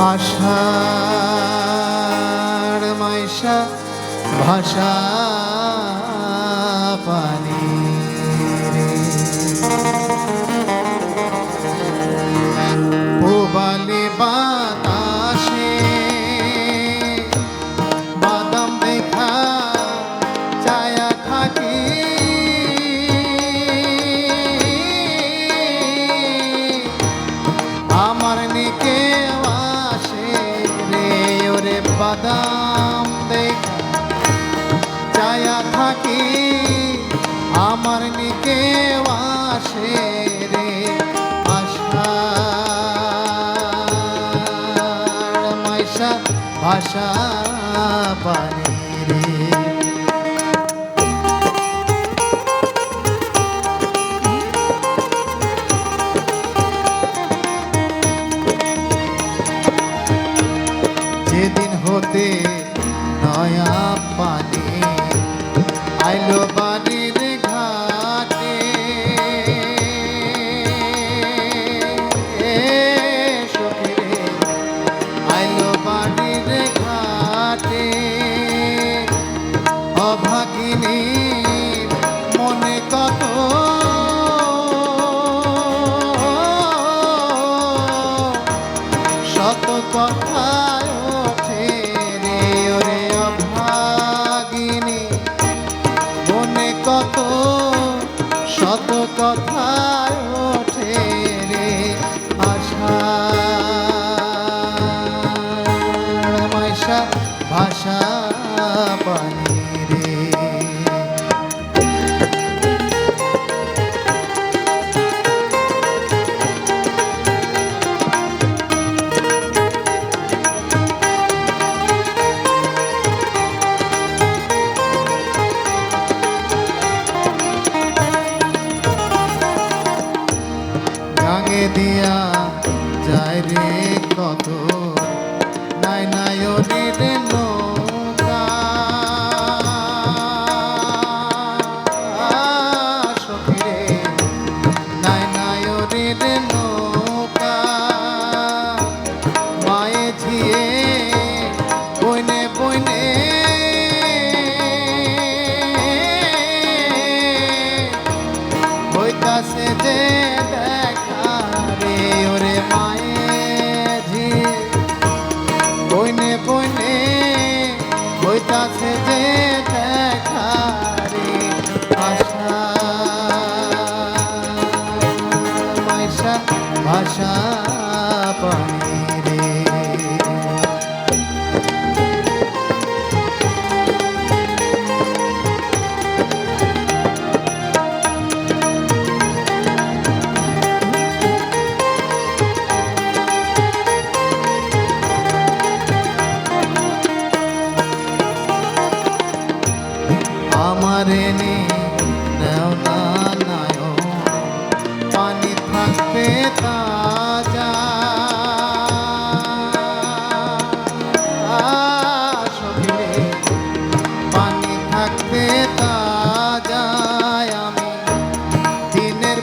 আষাঢ় মাইশা ভাষা পানি আমার নিকে আসে রে আষাঢ় ভাষা পানি যেদিন হতে নয়া পানি আইলো বাড়ির শত কথায় দিয়া যায় রে কত? নাই নায়নের নৌকা। সখী রে, নাই নায়নের নৌকা। মায়ে ঝিয়ে বইনে বইনে। হইতাছে যে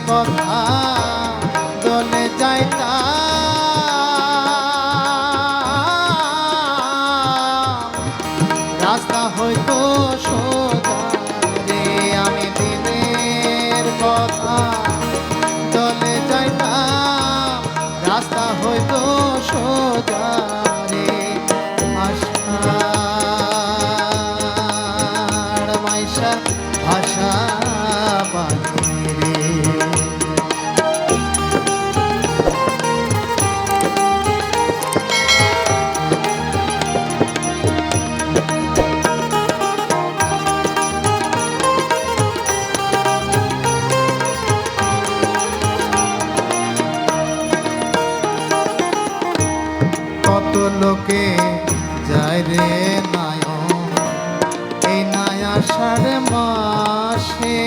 কথা। কত লোকে যায় রে নায়ন এই নায়া সাড়ে মাসে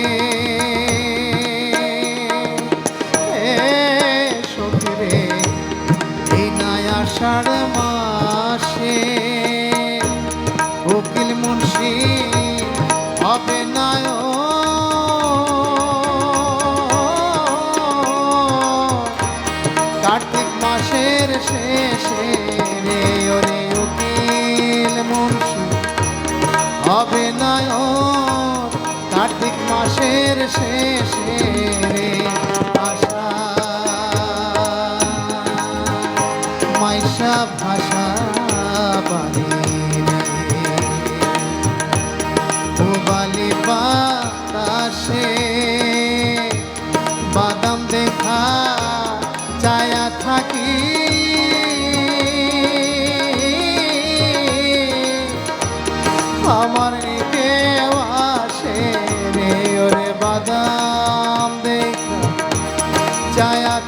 সখী রে, এই সাড়ে মাসে নয়ন কার্তিক মাসের শেষে রে আশা মাইশা ভাষা পানি রে ও বালি পা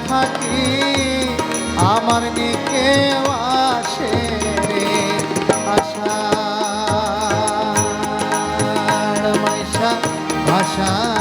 থাকি আমার দিকে আসে রে আশা ভাষা।